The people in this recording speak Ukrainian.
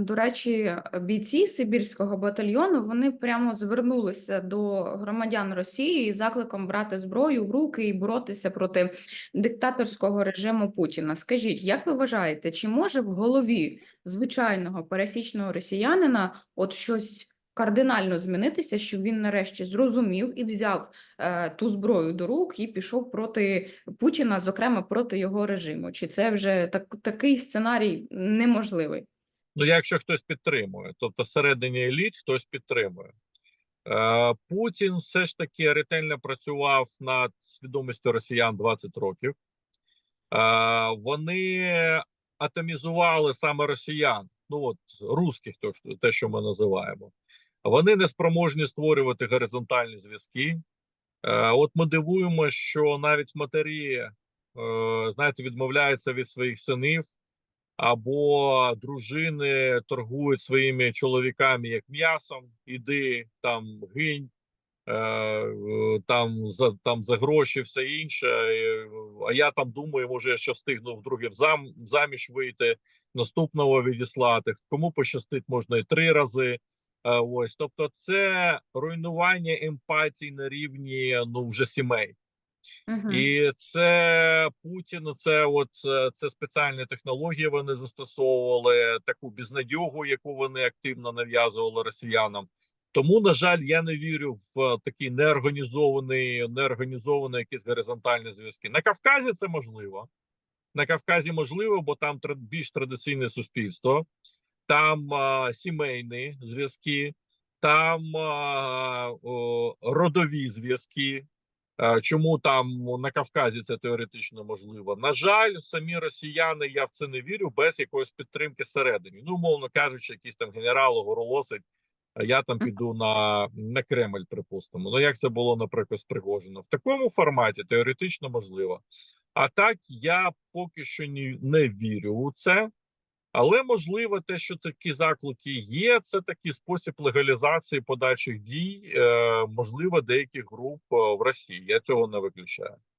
До речі, бійці Сибірського батальйону вони прямо звернулися до громадян Росії із закликом брати зброю в руки і боротися проти диктаторського режиму Путіна. Скажіть, як ви вважаєте, чи може в голові звичайного пересічного росіянина от щось кардинально змінитися, щоб він нарешті зрозумів і взяв е, ту зброю до рук і пішов проти Путіна, зокрема проти його режиму? Чи це вже так, такий сценарій неможливий? Ну, якщо хтось підтримує, тобто всередині еліт хтось підтримує. Е, Путін все ж таки ретельно працював над свідомістю росіян 20 років. Е, вони атомізували саме росіян, ну от русських, те, що ми називаємо. Вони не спроможні створювати горизонтальні зв'язки. Е, От ми дивуємо, що навіть матері, знаєте, відмовляються від своїх синів, або дружини торгують своїми чоловіками як м'ясом, іди там гинь, е, е, там за там за гроші, все інше. Е, А я там думаю, може я ще встигну вдруге зам заміж вийти, наступного відіслати. Кому пощастить, можна і три рази. Ось, тобто, це руйнування емпатії на рівні ну вже сімей. І це Путін, це от е, це спеціальні технології. Вони застосовували таку безнадьогу, яку вони активно нав'язували росіянам. Тому, на жаль, я не вірю в е, такі неорганізовані, неорганізовані якісь горизонтальні зв'язки. На Кавказі це можливо. На Кавказі можливо, бо там більш традиційне суспільство, там а, сімейні зв'язки, там а, о, родові зв'язки. Е, Чому там на Кавказі це теоретично можливо? На жаль, самі росіяни, я в це не вірю, без якоїсь підтримки всередині. Ну, умовно кажучи, якийсь там генерал оголосить, а я там піду на, на Кремль, припустимо. Ну як це було, наприклад, з Пригожином. В такому форматі теоретично можливо. А так я поки що ні, не вірю у це. Але можливо, те, що такі заклики є, це такий спосіб легалізації подальших дій, е, можливо, деяких груп е, в Росії. Я цього не виключаю.